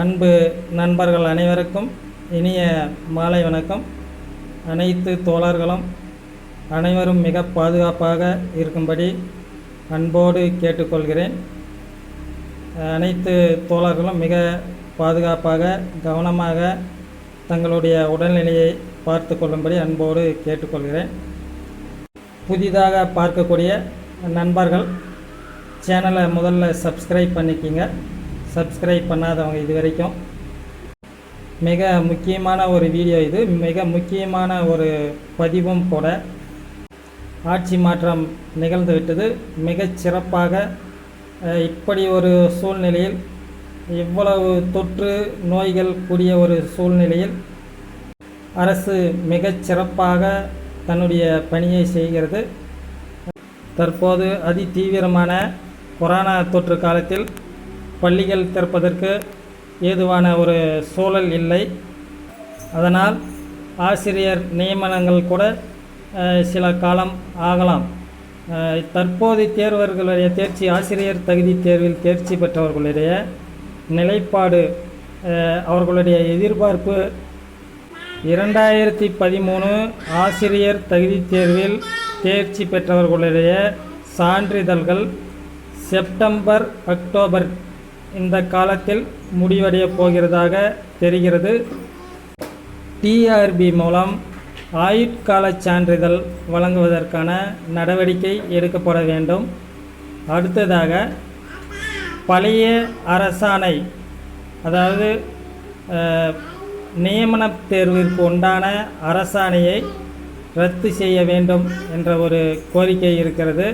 அன்பு நண்பர்கள் அனைவருக்கும் இனிய மாலை வணக்கம். அனைத்து தோழர்களும் அனைவரும் மிக பாதுகாப்பாக இருக்கும்படி அன்போடு கேட்டுக்கொள்கிறேன். அனைத்து தோழர்களும் மிக பாதுகாப்பாக கவனமாக தங்களுடைய உடல்நிலையை பார்த்து கொள்ளும்படி அன்போடு கேட்டுக்கொள்கிறேன். புதிதாக பார்க்கக்கூடிய நண்பர்கள் சேனலை முதல்ல சப்ஸ்கிரைப் பண்ணிக்கிங்க. சப்ஸ்கிரைப் பண்ணாதவங்க இது வரைக்கும். மிக முக்கியமான ஒரு வீடியோ இது. மிக முக்கியமான ஒரு பதிவும் கூட ஆட்சி மாற்றம் நிகழ்ந்து விட்டது. மிகச் சிறப்பாக இப்படி ஒரு சூழ்நிலையில் இவ்வளவு தொற்று நோய்கள் கூடிய ஒரு சூழ்நிலையில் அரசு மிகச் சிறப்பாக தன்னுடைய பணியை செய்கிறது. தற்போது அதி தீவிரமான கொரோனா தொற்று காலத்தில் பள்ளிகள் திறப்பதற்கு ஏதுவான ஒரு சூழல் இல்லை. அதனால் ஆசிரியர் நியமனங்கள் கூட சில காலம் ஆகலாம். தற்போது தேர்வர்களுடைய தேர்ச்சி ஆசிரியர் தகுதி தேர்வில் தேர்ச்சி பெற்றவர்களுடைய நிலைப்பாடு அவர்களுடைய எதிர்பார்ப்பு இரண்டாயிரத்தி பதிமூணு ஆசிரியர் தகுதித் தேர்வில் தேர்ச்சி பெற்றவர்களுடைய சான்றிதழ்கள் செப்டம்பர் அக்டோபர் இந்த காலத்தில் முடிவடையப் போகிறதாக தெரிகிறது. டிஆர்பி மூலம் ஆயுட்கால சான்றிதழ் வழங்குவதற்கான நடவடிக்கை எடுக்கப்பட வேண்டும். அடுத்ததாக பழைய அரசாணை அதாவது நியமன நியமனத் தேர்விற்கு உண்டான அரசாணையை ரத்து செய்ய வேண்டும் என்ற ஒரு கோரிக்கை இருக்கிறது.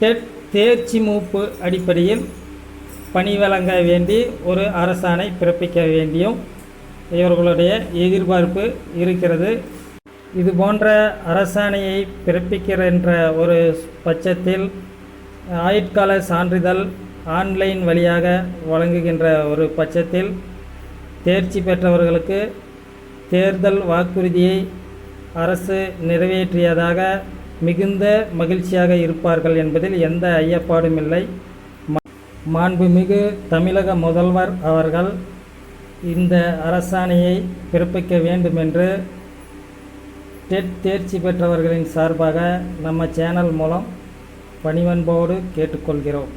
டெட் தேர்ச்சி மூப்பு அடிப்படையில் பணி வழங்க வேண்டி ஒரு அரசாணை பிறப்பிக்க வேண்டியும் இவர்களுடைய எதிர்பார்ப்பு இருக்கிறது. இது போன்ற அரசாணையை பிறப்பிக்கின்ற ஒரு பட்சத்தில் ஆயுட்கால சான்றிதழ் ஆன்லைன் வழியாக வழங்குகின்ற ஒரு பட்சத்தில் தேர்ச்சி பெற்றவர்களுக்கு தேர்தல் வாக்குறுதியை அரசு நிறைவேற்றியதாக மிகுந்த மகிழ்ச்சியாக இருப்பார்கள் என்பதில் எந்த ஐயப்பாடும் இல்லை. மாண்புமிகு தமிழக முதல்வர் அவர்கள் இந்த அரசாணையை பிறப்பிக்க வேண்டும் என்று டெட் தேர்ச்சி பெற்றவர்களின் சார்பாக நம்ம சேனல் மூலம் பணிவன்போடு கேட்டுக்கொள்கிறோம்.